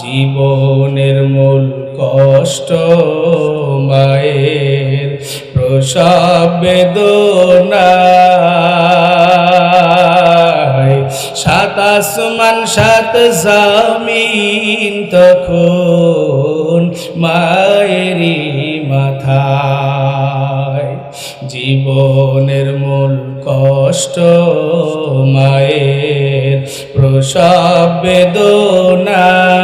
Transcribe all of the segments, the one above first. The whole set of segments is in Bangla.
জীবনের মূল কষ্ট মায়ের প্রসব বেদনা। সাত আসমান সাত জামিন তখন মায়েরই মাথায়। জীবনের মূল কষ্ট মায়ের প্রসব বেদনায়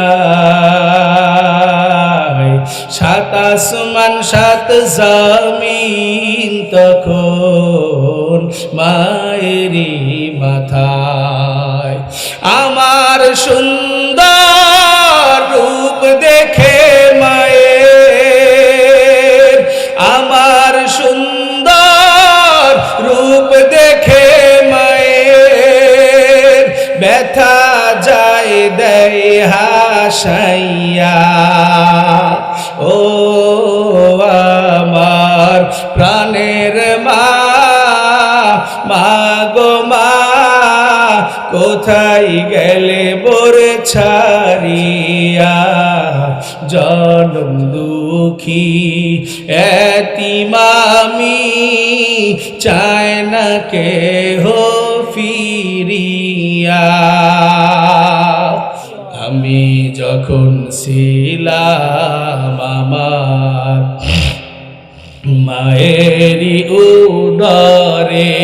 সাত আসমান সাত জামিন তখন মায়েরই মাথায়। আমার সুন্দর যায় দেয় হাসাইয়া। ও আমার প্রাণের মা মা গো মা কোথায় গেলে বোরে ছাড়িয়া? জনম দুঃখী, এতিমামি, চায় না কে হো ফিরিয়া? আমি যখন ছিলাম আমার মায়েরই উদরে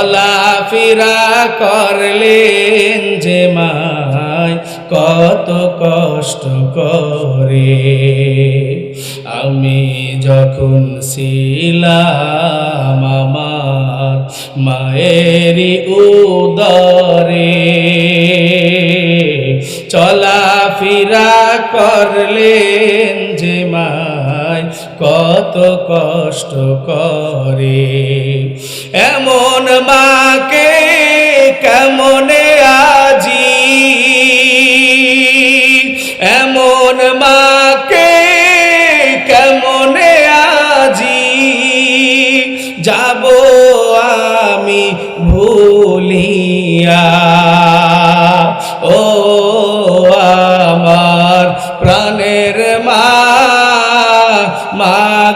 চলাফেরা করলেন যে মায় কত কষ্ট করে। আমি যখন ছিলাম আমার মায়েরই উদরে চলাফেরা করলেন যে মায়, কত কষ্ট করে। এমন মাকে কেমনে আজি? এমন মাকে কেমনে আজি? যাব আমি ভুলিয়া। ও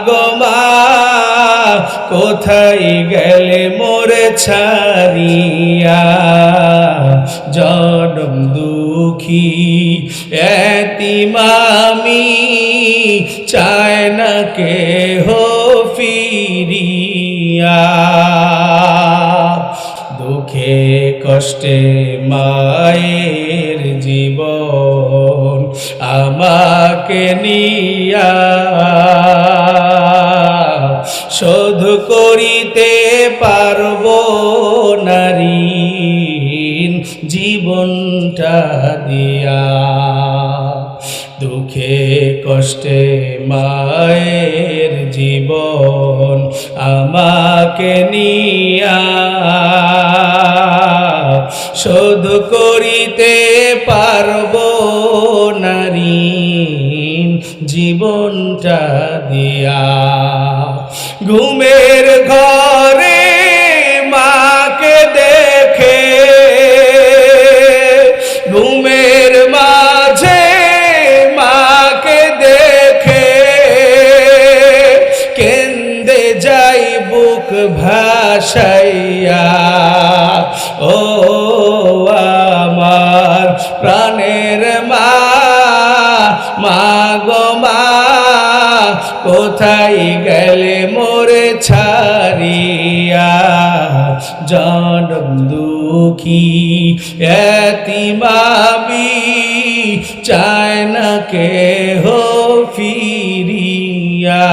গো মা, কোথায় গেলে মোরে ছাড়িয়া? জনম দুঃখী এতিমামি চায় না কে হো ফিরিয়া? দুঃখে কষ্টে মায়ের জীবন আমাকে নিয়া করিতে পারব নারী জীবনটা দিয়া। দুঃখে, কষ্টে মায়ের জীবন আমাকে নিয়া। শোধ করিতে পারব নারী জীবনটা দিয়া। ঘুমের ঘরে বুক ভাসাইয়া ও আমার প্রাণের মা মা গো মা, কোথায় গেলে মোরে ছাড়িয়া? জনম দুঃখী এতিমাবি চায় না কে হো ফিরিয়া।